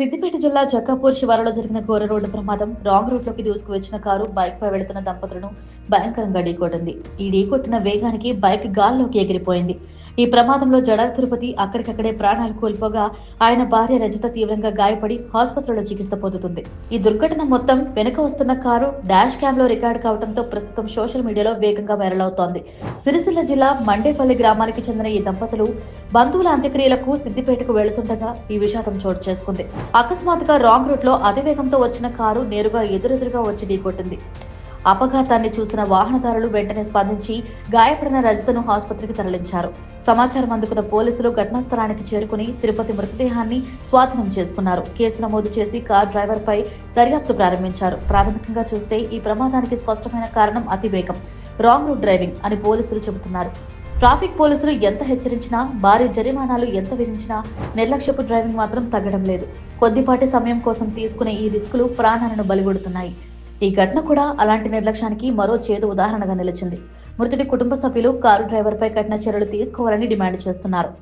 సిద్దిపేట జిల్లా జక్కాపూర్ శివారులో జరిగిన ఘోర రోడ్డు ప్రమాదం రాంగ్ రూట్లోకి దూసుకువచ్చిన కారు బైక్ పై వెళుతున్న దంపతులను భయంకరంగా ఢీకొట్టింది. ఈ ఢీకొట్టిన వేగానికి బైక్ గాల్లోకి ఎగిరిపోయింది. ఈ ప్రమాదంలో జడ తిరుపతి అక్కడికక్కడే ప్రాణాలు కోల్పోగా ఆయన భార్య రజిత తీవ్రంగా గాయపడి ఆసుపత్రిలో చికిత్స పొందుతుంది. ఈ దుర్ఘటన మొత్తం వెనుక వస్తున్న కారు డాష్ క్యామ్లో రికార్డ్ కావడంతో ప్రస్తుతం సోషల్ మీడియాలో వేగంగా వైరల్ అవుతోంది. సిరిసిల్ల జిల్లా మండేపల్లి గ్రామానికి చెందిన ఈ దంపతులు బంధువుల అంత్యక్రియలకు సిద్దిపేటకు వెళుతుండగా ఈ విషాదం చోటు చేసుకుంది. అకస్మాత్తుగా రాంగ్ రూట్లో అతివేగంతో వచ్చిన కారు నేరుగా ఎదురెదురుగా వచ్చి ఢీకొట్టింది. అపఘాతాన్ని చూసిన వాహనదారులు వెంటనే స్పందించి గాయపడిన రజితను ఆసుపత్రికి తరలించారు. సమాచారం అందుకున్న పోలీసులు ఘటనా స్థలానికి చేరుకుని తిరుపతి మృతదేహాన్ని స్వాధీనం చేసుకున్నారు. కేసు నమోదు చేసి కార్ డ్రైవర్ పై దర్యాప్తు ప్రారంభించారు. ప్రాథమికంగా చూస్తే ఈ ప్రమాదానికి స్పష్టమైన కారణం అతివేగం. రాంగ్ రూట్ డ్రైవింగ్ అని పోలీసులు చెబుతున్నారు. ట్రాఫిక్ పోలీసులు ఎంత హెచ్చరించినా భారీ జరిమానాలు ఎంత విధించినా నిర్లక్ష్యపు డ్రైవింగ్ మాత్రం తగ్గడం లేదు. కొద్దిపాటి సమయం కోసం తీసుకునే ఈ రిస్కులు ప్రాణాలను బలిగొడుతున్నాయి. ఈ ఘటన కూడా అలాంటి నిర్లక్ష్యానికి మరో చేదు ఉదాహరణగా నిలిచింది. మృతుడి కుటుంబ సభ్యులు కారు డ్రైవర్పై కఠిన చర్యలు తీసుకోవాలని డిమాండ్ చేస్తున్నారు.